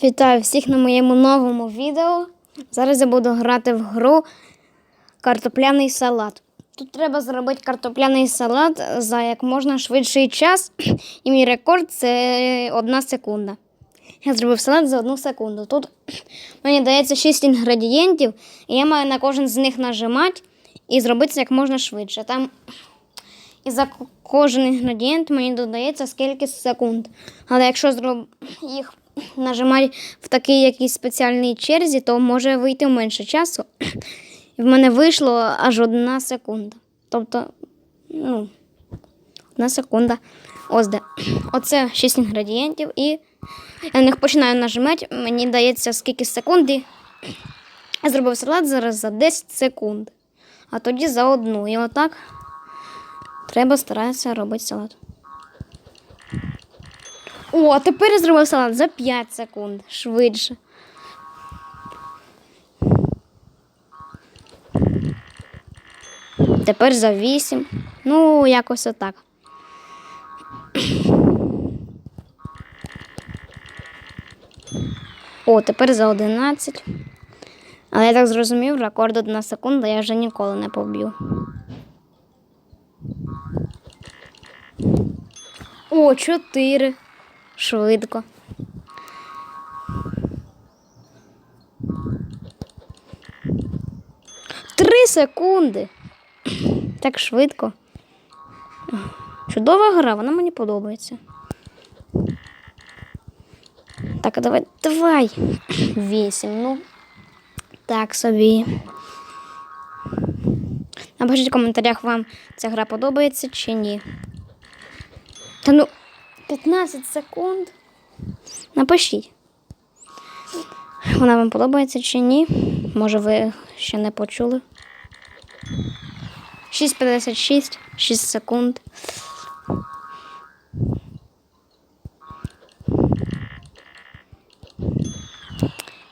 Вітаю всіх на моєму новому відео. Зараз я буду грати в гру картопляний салат. Тут треба зробити картопляний салат за як можна швидший час, і мій рекорд це одна секунда. Я зробив салат за одну секунду. Тут мені дається 6 інгредієнтів, і я маю на кожен з них нажимати і зробити це як можна швидше. Там і за кожен інгредієнт мені додається скільки секунд. Але якщо зроб... їх нажимати в такій якійсь спеціальній черзі, то може вийти менше часу. І в мене вийшло аж одна секунда. Тобто, ну, одна секунда. Ось де. Оце 6 інгредієнтів, і я на них починаю нажимати, мені дається скільки секунд. Я зробив салат зараз за 10 секунд, а тоді за одну. І отак треба старатися робити салат. О, тепер я зробив салат за 5 секунд. Швидше. Тепер за 8. Ну, якось отак. О, тепер за 11. Але я так зрозумів, рекорд 1 секунда я вже ніколи не поб'ю. О, 4. Швидко. Три секунди. Так швидко. Чудова гра, вона мені подобається. Так, а давай, давай. Вісім, ну. Так собі. Напишіть в коментарях, вам ця гра подобається чи ні. Та ну, 15 секунд. Напишіть. Вона вам подобається чи ні? Може, ви ще не почули. 6,56, 6 секунд.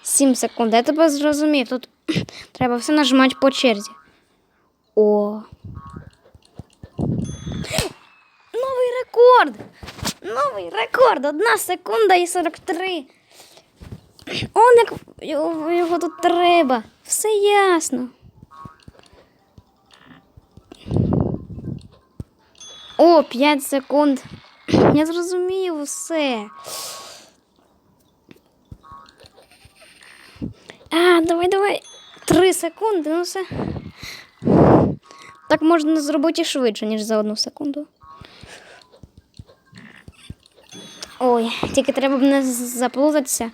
Сім секунд. Я тебе зрозумів. Тут треба все нажимати по черзі. О. Новий рекорд! Новий рекорд! Одна секунда і 43. Он як його, тут треба. Все ясно. О, 5 секунд. Я зрозумів усе. А, давай, давай. 3 секунди, ну все. Так можна зробити швидше, ніж за одну секунду. Ой, тільки треба б не заплутатися.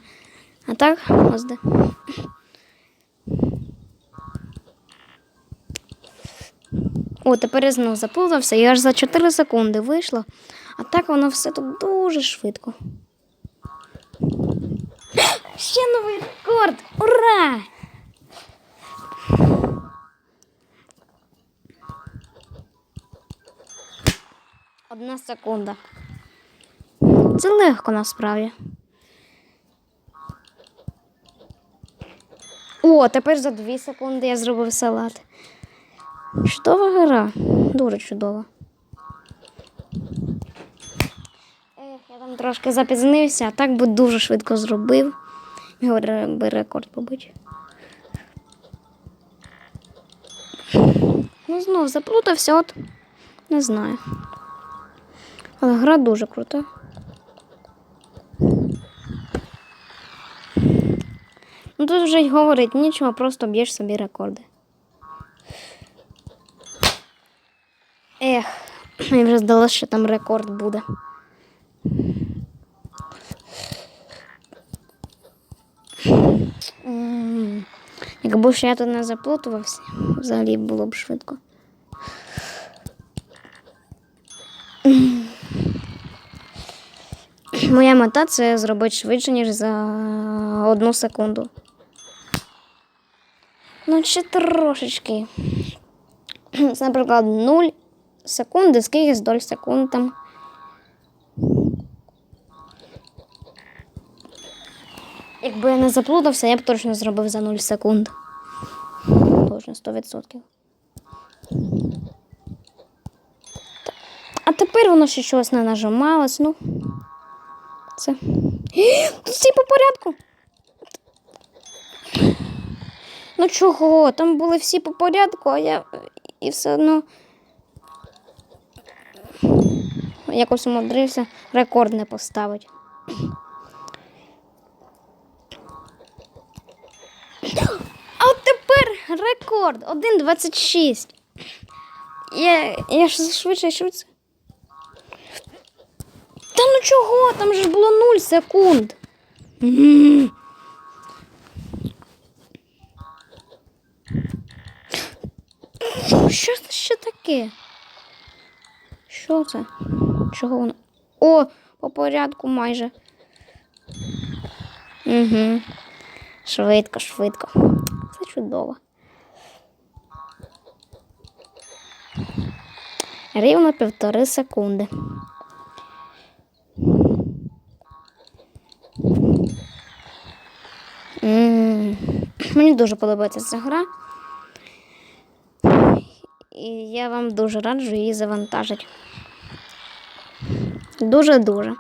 А так, ось де. О, тепер я знову заплутався і аж за 4 секунди вийшло. А так воно все тут дуже швидко. Ще новий рекорд! Ура! Одна секунда. Це легко насправді. О, тепер за 2 секунди я зробив салат. Чудова гра. Дуже чудова. Ех, я там трошки запізнився, а так би дуже швидко зробив. Його ре- би рекорд побити. Ну, знов заплутався, от не знаю. Але гра дуже крута. Ну тут вже й говорить нічого, просто б'єш собі рекорди. Ех, мені вже здалося, що там рекорд буде. Якби ще я тут не заплутувався, взагалі було б швидко. Моя мета це зробити швидше, ніж за одну секунду. Ну, ще трошечки. Це, наприклад, 0 секунди, скільки доль секунд там. Якби я не заплутався, я б точно зробив за 0 секунд. Точно 100%. А тепер воно ще щось не нажималось, ну. Це. Всі по порядку. Ну чого? Там були всі по порядку, а я і все одно якось умудрився рекорд не поставити. А от тепер рекорд 1.26. Я, я ж швидше швидше. Та ну чого? Там же ж було 0 секунд. Що це ще таке? Що це? Чого воно? О, по порядку майже. Угу. Швидко, швидко. Це чудово. Рівно півтори секунди. Мені дуже подобається ця гра. І я вам дуже раджу її завантажити. Дуже-дуже.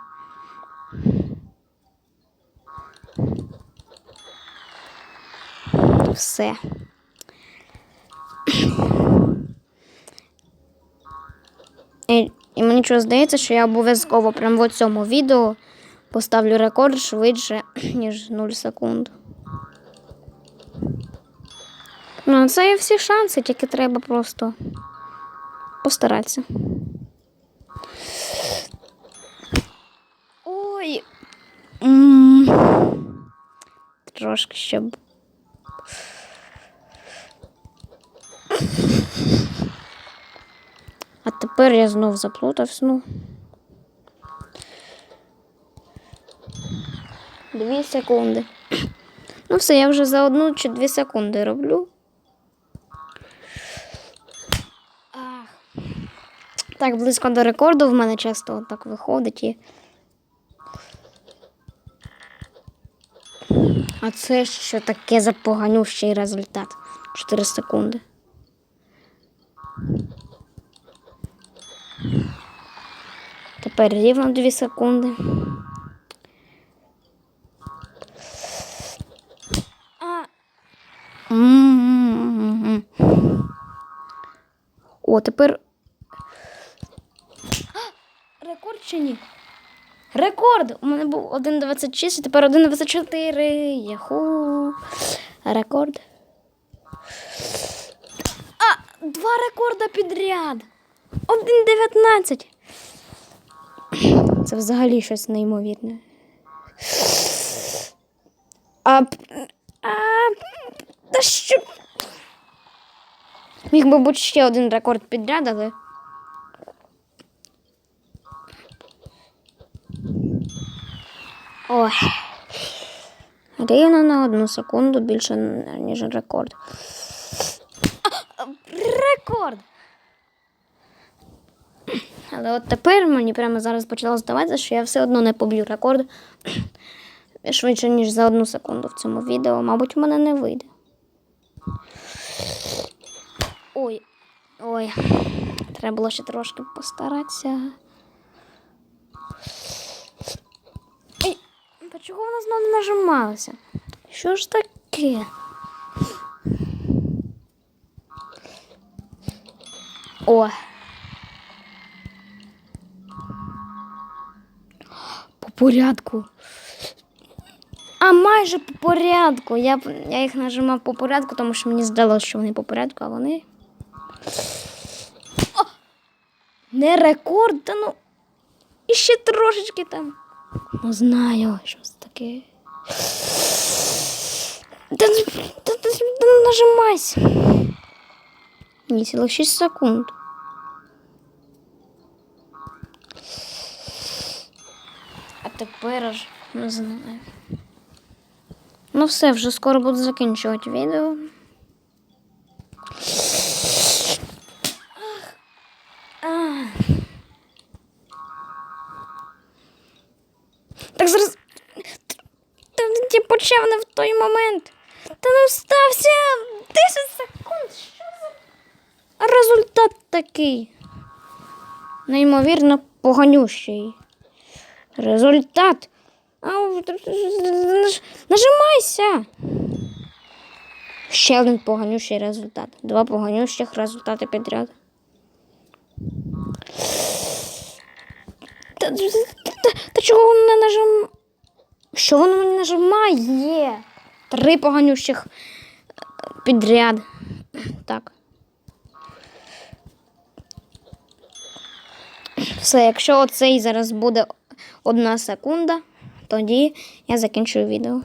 Все. І, і мені чого здається, що я обов'язково прямо в цьому відео поставлю рекорд швидше, ніж 0 секунд. Ну, це є всі шанси, тільки треба просто постаратися. Ой. М. Трошки щоб. А тепер я знов заплутався. Ну. Дві секунди. Ну все, я вже за одну чи дві секунди роблю. Так, близько до рекорду в мене часто так виходить і. А це що таке за поганющий результат? 4 секунди. Тепер рівно 2 секунди. А. М-м-м. О, тепер. А, Рекорд чи ні? Рекорд! У мене був 1,26, а тепер 1,24. Яху. Рекорд. А, два рекорда підряд. 1,19. Це взагалі щось неймовірне. А, а, та що? Міг би бути ще один рекорд підряд, але. Ой. Рівно на одну секунду більше, ніж рекорд. Рекорд! Але от тепер мені прямо зараз почало здаватися, що я все одно не поб'ю рекорд швидше, ніж за одну секунду в цьому відео. Мабуть, у мене не вийде. Ой, ой. Треба було ще трошки постаратися. Чого вона знову не нажималася? Що ж таке? О. По порядку. А майже по порядку. Я, я їх нажимав по порядку, тому що мені здалося, що вони по порядку, а вони. О! Не рекорд, та ну. І ще трошечки там. Ну знаю, що це таке. Та, та, та, та нажимайся. Ні, цілих 6 секунд. А тепер аж не знаю. Ну все, вже скоро буду закінчувати відео. Почав не в той момент. Та ну стався 10 секунд. Що за. Результат такий. Неймовірно поганющий. Результат. Нажимайся. Ще один поганющий результат. Два поганющих результати підряд. Та, та, та, та чого не нажим... Що воно не нажимає? Три поганющих е, підряд. Так. Все, якщо оцей зараз буде одна секунда, тоді я закінчую відео.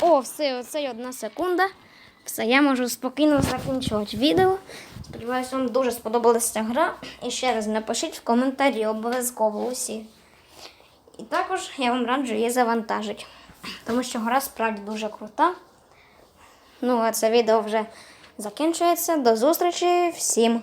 О, все, оце й одна секунда. Все, я можу спокійно закінчувати відео. Сподіваюся, вам дуже сподобалася гра. І ще раз напишіть в коментарі обов'язково усі. І також я вам раджу її завантажити. Тому що гра справді дуже крута. Ну, а це відео вже закінчується. До зустрічі всім!